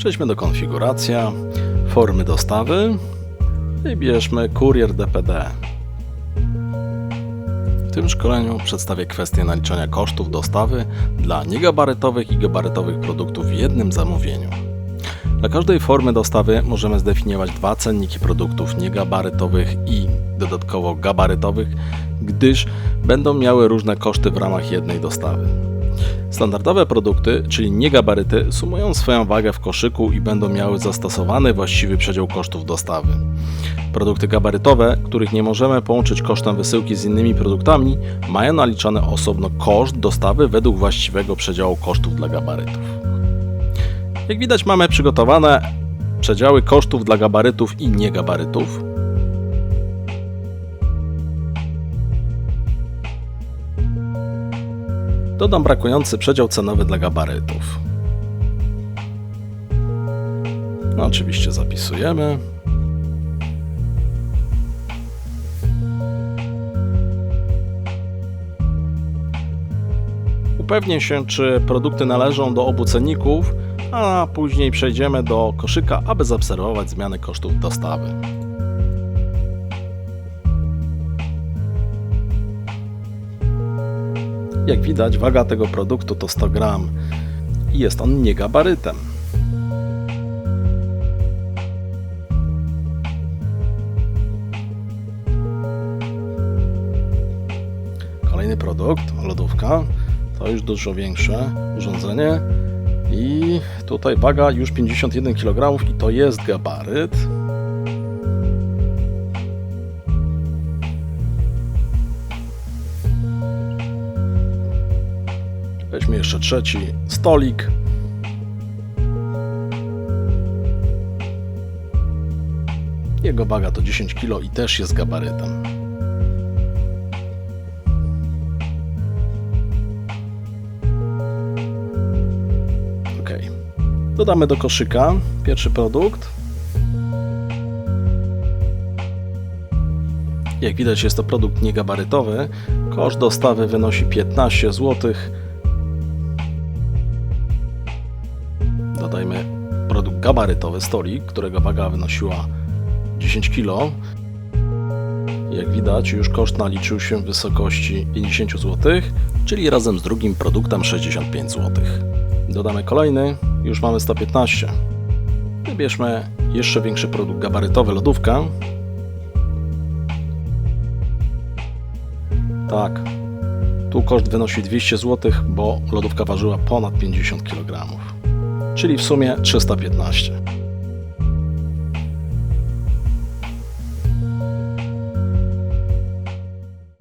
Przejdźmy do konfiguracja, formy dostawy. Wybierzmy kurier DPD. W tym szkoleniu przedstawię kwestię naliczania kosztów dostawy dla niegabarytowych i gabarytowych produktów w jednym zamówieniu. Dla każdej formy dostawy możemy zdefiniować dwa cenniki produktów niegabarytowych i dodatkowo gabarytowych, gdyż będą miały różne koszty w ramach jednej dostawy. Standardowe produkty, czyli niegabaryty, sumują swoją wagę w koszyku i będą miały zastosowany właściwy przedział kosztów dostawy. Produkty gabarytowe, których nie możemy połączyć kosztem wysyłki z innymi produktami, mają naliczany osobno koszt dostawy według właściwego przedziału kosztów dla gabarytów. Jak widać, mamy przygotowane przedziały kosztów dla gabarytów i niegabarytów. Dodam brakujący przedział cenowy dla gabarytów. No, oczywiście zapisujemy. Upewnię się, czy produkty należą do obu cenników, a później przejdziemy do koszyka, aby zaobserwować zmiany kosztów dostawy. Jak widać, waga tego produktu to 100 gram i jest on niegabarytem. Kolejny produkt, lodówka, to już dużo większe urządzenie i tutaj waga już 51 kg i to jest gabaryt. Weźmy jeszcze trzeci stolik. Jego waga to 10 kg i też jest gabarytem. Ok. Dodamy do koszyka pierwszy produkt. Jak widać jest to produkt niegabarytowy. Koszt dostawy wynosi 15 zł. Dodajmy produkt gabarytowy, stolik, którego waga wynosiła 10 kg. Jak widać, już koszt naliczył się w wysokości 50 zł, czyli razem z drugim produktem 65 zł. Dodamy kolejny, już mamy 115. Wybierzmy jeszcze większy produkt gabarytowy, lodówkę. Tak, tu koszt wynosi 200 zł, bo lodówka ważyła ponad 50 kg czyli w sumie 315.